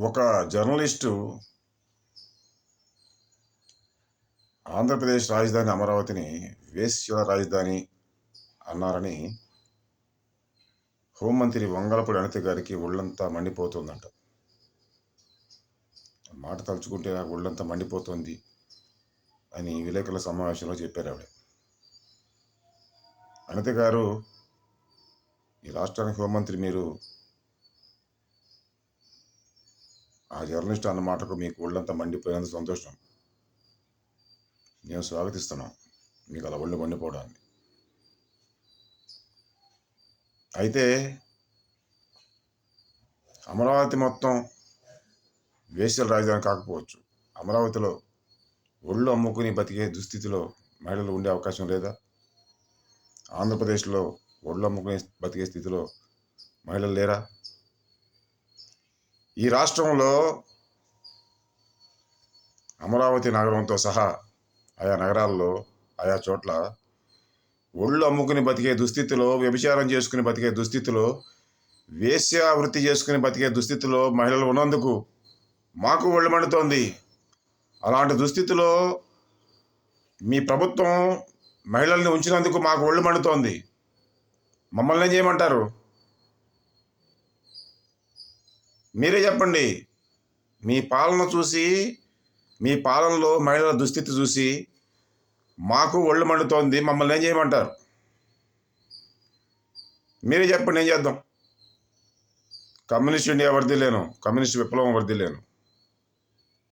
ఒక జర్నలిస్టు ఆంధ్రప్రదేశ్ రాజధాని అమరావతిని వేశ్యుల రాజధాని అన్నారని హోంమంత్రి వంగలపూడి అనిత గారికి ఒళ్ళంతా మండిపోతుందంట. మాట తలుచుకుంటే నాకు ఒళ్ళంతా మండిపోతుంది అని విలేకరుల సమావేశంలో చెప్పారు ఆవిడ. అనిత గారు ఈ రాష్ట్రానికి హోంమంత్రి మీరు ఆ జర్నలిస్ట్ అన్న మాటకు మీకు ఒళ్ళంతా మండిపోయినంత సంతోషం. నేను స్వాగతిస్తున్నాం. మీకు అలా ఒళ్ళు మండిపోవడానికి. అయితే అమరావతి మొత్తం వేసల రాజధాని కాకపోవచ్చు. అమరావతిలో ఒళ్ళు అమ్ముకుని బతికే దుస్థితిలో మహిళలు ఉండే అవకాశం లేదా? ఆంధ్రప్రదేశ్లో ఒళ్ళు అమ్ముకునే బతికే స్థితిలో మహిళలు లేరా? ఈ రాష్ట్రంలో అమరావతి నగరంతో సహా ఆయా నగరాల్లో ఆయా చోట్ల ఒళ్ళు అమ్ముకుని బతికే దుస్థితిలో వ్యభిచారం చేసుకుని బతికే దుస్థితిలో వేశ్యావృత్తి చేసుకుని బతికే దుస్థితిలో మహిళలు ఉన్నందుకు మాకు ఒళ్ళు మండుతోంది. అలాంటి దుస్థితిలో మీ ప్రభుత్వం మహిళల్ని ఉంచినందుకు మాకు ఒళ్ళు మండుతోంది. మమ్మల్ని ఏం చేయమంటారు? మీరే చెప్పండి. మీ పాలన చూసి మీ పాలనలో మహిళల దుస్థితి చూసి మాకు ఒళ్ళు మండుతోంది మమ్మల్ని ఏం చేయమంటారు? మీరే చెప్పండి ఏం చేద్దాం? కమ్యూనిస్ట్ ఇండియా వర్దిలేను కమ్యూనిస్ట్ విప్లవం వర్దిలేను